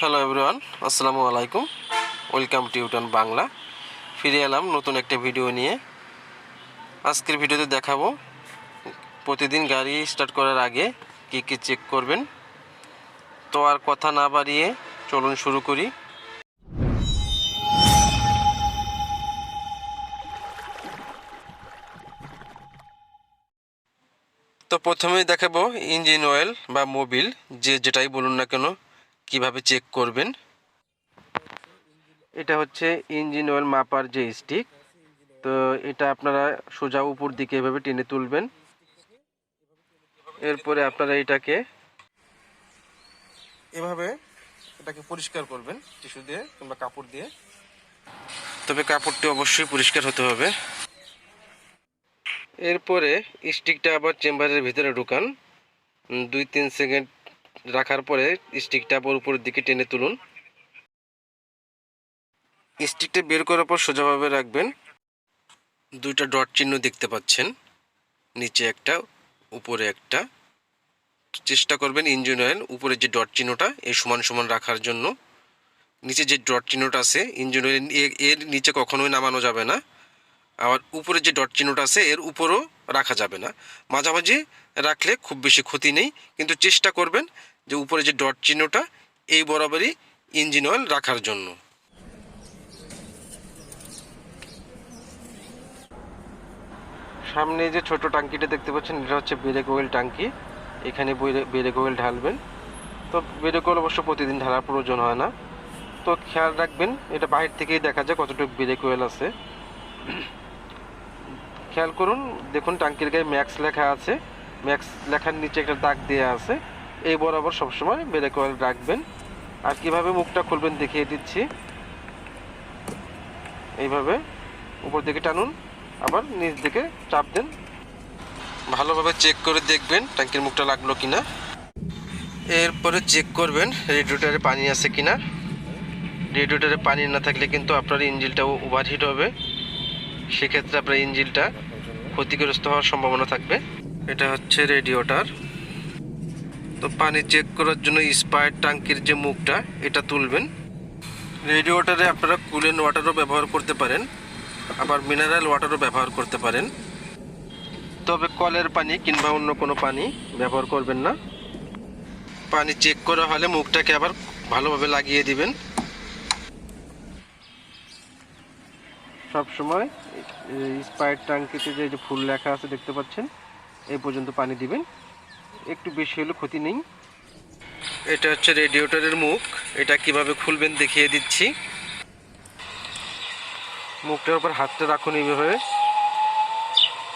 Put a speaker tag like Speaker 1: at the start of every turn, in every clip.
Speaker 1: Hello everyone আসসালামু আলাইকুম welcome to ইউটান Bangla ফিরে এলাম নতুন একটা ভিডিও নিয়ে। আজকের ভিডিওতে দেখাবো প্রতিদিন গাড়ি স্টার্ট করার আগে কী কী চেক করবেন। তো আর কথা না বাড়িয়ে চলুন শুরু করি। তো প্রথমেই দেখাবো ইঞ্জিন অয়েল বা মোবিল যে যেটাই বলুন না কেন। কীভাবে চেক করবেন? এটা হচ্ছে ইঞ্জিন অয়েল মাপার যে স্টিক তো এটা আপনারা সোজা উপর দিকে এভাবে টেনে তুলবেন। এরপরে আপনারা এটাকে এভাবে এটাকে পরিষ্কার করবেন টিস্যু দিয়ে কিংবা কাপড় দিয়ে। তবে কাপড়টি অবশ্যই পরিষ্কার হতে হবে। এরপরে স্টিকটা আবার চেম্বারের ভিতরে ঢুকান। দুই তিন সেকেন্ড রাখার পরে স্টিকটা উপরের দিকে টেনে তুলুন। স্টিকটা বের করার পর সোজাভাবে রাখবেন। দুইটা ডট চিহ্ন দেখতে পাচ্ছেন। নিচে একটা, উপরে একটা। চেষ্টা করবেন ইঞ্জিন অয়েল উপরে যে ডট চিহ্নটা, এই সমান সমান রাখার জন্য। নিচে যে ডট চিহ্নটা আছে ইঞ্জিন অয়েল এর নিচে কখনোই নামানো যাবে না। আবার উপরে যে ডট চিহ্নটা আছে, এর উপরও রাখা যাবে না। মাঝামাঝি রাখলে খুব বেশি ক্ষতি নেই, কিন্তু চেষ্টা করবেন যে উপরে যে ডট চিহ্নটা, এই বরাবরই ইঞ্জিন অয়েল রাখার জন্য। সামনে যে ছোট টাঙ্কিটা দেখতে পাচ্ছেন, এটা হচ্ছে ব্রেক অয়েল টাঙ্কি এখানে ব্রেক অয়েল ঢালবেন। তো ব্রেক অয়েল অবশ্য প্রতিদিন ঢালার প্রয়োজন হয় না। তো খেয়াল রাখবেন, এটা বাইরে থেকেই দেখা যায় কতটুকু ব্রেক অয়েল আছে। খেয়াল করুন, দেখুন টাঙ্কির গায়ে ম্যাক্স লেখা আছে। ম্যাক্স লেখার নিচে একটা দাগ দেওয়া আছে। এই বরাবর সবসময় ব্রেক অয়েল রাখবেন। আর কীভাবে মুখটা খুলবেন দেখিয়ে দিচ্ছি। এইভাবে উপর দিকে টানুন, আবার নিচ দিকে চাপ দেন। ভালোভাবে চেক করে দেখবেন ট্যাঙ্কির মুখটা লাগল কিনা। এরপরে চেক করবেন রেডিওটারে পানি আছে কিনা। রেডিওটারে পানি না থাকলে কিন্তু আপনার ইঞ্জিনটা ওভারহিট হবে। সেক্ষেত্রে আপনার ইঞ্জিলটা ক্ষতিগ্রস্ত হওয়ার সম্ভাবনা থাকবে। এটা হচ্ছে রেডিওটার তো পানি চেক করার জন্য স্পায়ার ট্যাঙ্কির যে মুখটা, এটা তুলবেন। রেডিওটারে আপনারা কুলেন ওয়াটারও ব্যবহার করতে পারেন, আবার মিনারেল ওয়াটারও ব্যবহার করতে পারেন। তবে কলের পানি কিংবা অন্য কোনো পানি ব্যবহার করবেন না। পানি চেক করা হলে মুখটাকে আবার ভালোভাবে লাগিয়ে দিবেন। সব সময় স্পাইট ট্যাঙ্কিতে যে ফুল লেখা আছে দেখতে পাচ্ছেন, এই পর্যন্ত পানি দিবেন। একটু বেশি হলে ক্ষতি নেই। এটা হচ্ছে রেডিয়েটরের মুখ। এটা কীভাবে খুলবেন দেখিয়ে দিচ্ছি। মুখটার উপর হাতটা রাখুন এইভাবে।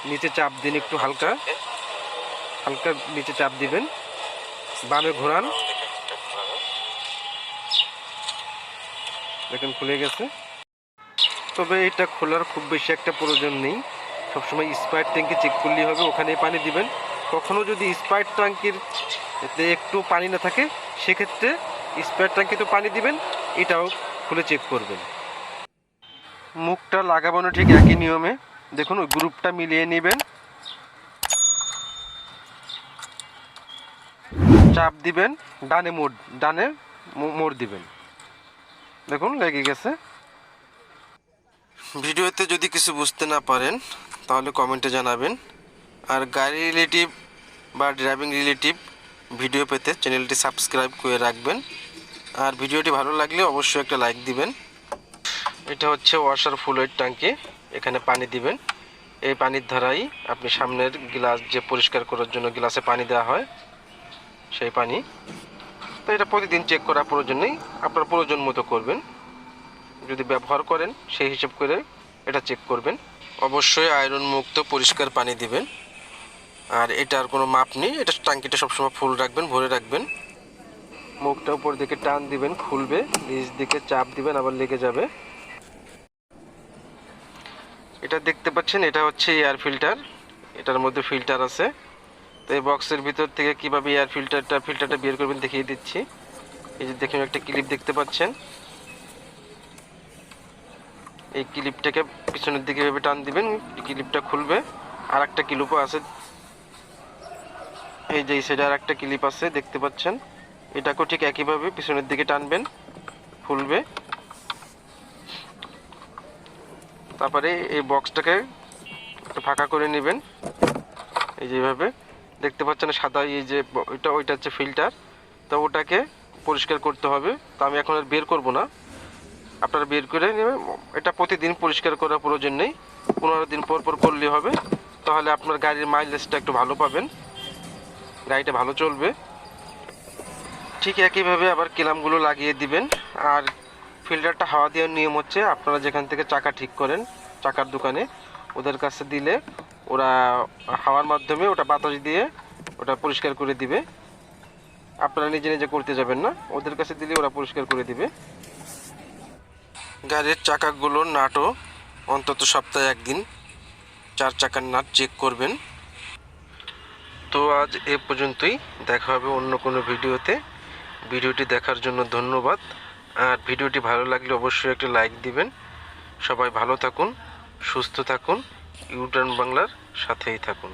Speaker 1: নিচে চাপ দিন একটু হালকা। হালকা নিচে চাপ দিবেন। বামে ঘোরান। দেখেন খুলে গেছে। তবে এটা খোলার খুব বেশি একটা প্রয়োজন নেই। সবসময় স্পাইট ট্যাঙ্কি চেক করলেই হবে, ওখানেই পানি দিবেন। কখনো যদি স্পাইট ট্যাঙ্কির একটু পানি না থাকে, সেক্ষেত্রে স্পাইট ট্যাঙ্কিতে পানি দিবেন, এটাও খুলে চেক করবেন। মুখটা লাগাবানো ঠিক একই নিয়মে। দেখুন, ওই গ্রুপটা মিলিয়ে নেবেন। চাপ দিবেন, ডানে মোড় ডানে মোড় দিবেন। দেখুন, লেগে গেছে। ভিডিওতে যদি কিছু বুঝতে না পারেন, তাহলে কমেন্টে জানাবেন। আর গাড়ি রিলেটিভ বা ড্রাইভিং রিলেটিভ ভিডিও পেতে চ্যানেলটি সাবস্ক্রাইব করে রাখবেন। আর ভিডিওটি ভালো লাগলে অবশ্যই একটা লাইক দিবেন। এটা হচ্ছে ওয়াশার ফুলের ট্যাঙ্কি এখানে পানি দিবেন। এই পানির ধারাই আপনি সামনের গ্লাস যে পরিষ্কার করার জন্য গ্লাসে পানি দেওয়া হয়, সেই পানি। তো এটা প্রতিদিন চেক করার প্রয়োজন নেই আপনার প্রয়োজন মতো করবেন। যদি ব্যবহার করেন, সেই হিসেব করে এটা চেক করবেন। অবশ্যই আয়রন মুক্ত পরিষ্কার পানি দিবেন। আর এটার কোনো মাপ নেই। এটা ট্যাঙ্কিটা সবসময় ফুল রাখবেন, ভরে রাখবেন। মুখটা উপর দিকে টান দিবেন, খুলবে, নিচ দিকে চাপ দিবেন, আবার লেগে যাবে। এটা দেখতে পাচ্ছেন, এটা হচ্ছে এয়ার ফিল্টার। এটার মধ্যে ফিল্টার আছে। তো এই বক্সের ভিতর থেকে কীভাবে এয়ার ফিল্টারটা ফিল্টারটা বের করবেন দেখিয়ে দিচ্ছি। এই যে দেখুন, একটা ক্লিপ দেখতে পাচ্ছেন। এই ক্লিপটাকে পিছনের দিকে এভাবে টান দিবেন, ক্লিপটা খুলবে। আর একটা ক্লিপও আছে এই যে সাইডে আর একটা ক্লিপ আছে, দেখতে পাচ্ছেন? এটাকেও ঠিক একইভাবে পিছনের দিকে টানবেন ফুলবে তারপরে এই বক্সটাকে ফাঁকা করে নেবেন, এই যেভাবে দেখতে পাচ্ছেন সাদা এই যে ওইটা ওইটা হচ্ছে ফিল্টার। তো ওটাকে পরিষ্কার করতে হবে। তো আমি এখন আর বের করব না। আপনারা বের করে নেবেন। এটা প্রতিদিন পরিষ্কার করার প্রয়োজন নেই। পনেরো দিন পর পর করলে হবে। তাহলে আপনার গাড়ির মাইলেজটা একটু ভালো পাবেন। গাড়িটা ভালো চলবে। ঠিক একইভাবে আবার কিলামগুলো লাগিয়ে দিবেন। আর ফিল্টারটা হাওয়া দেওয়ার নিয়ম হচ্ছে আপনারা যেখান থেকে চাকা ঠিক করেন, চাকার দোকানে, ওদের কাছে দিলে ওরা হাওয়ার মাধ্যমে ওটা বাতাস দিয়ে ওটা পরিষ্কার করে দিবে। আপনারা নিজে নিজে করতে যাবেন না, ওদের কাছে দিলে ওরা পরিষ্কার করে দিবে। গাড়ির চাকাগুলোর নাটও অন্তত সপ্তাহে একদিন, চার চাকার নাট চেক করবেন। তো আজ এ পর্যন্তই। দেখা হবে অন্য কোনো ভিডিওতে। ভিডিওটি দেখার জন্য ধন্যবাদ। আর ভিডিওটি ভালো লাগলে অবশ্যই একটা লাইক দিবেন। সবাই ভালো থাকুন, সুস্থ থাকুন। ইউটার্ন বাংলার সাথেই থাকুন।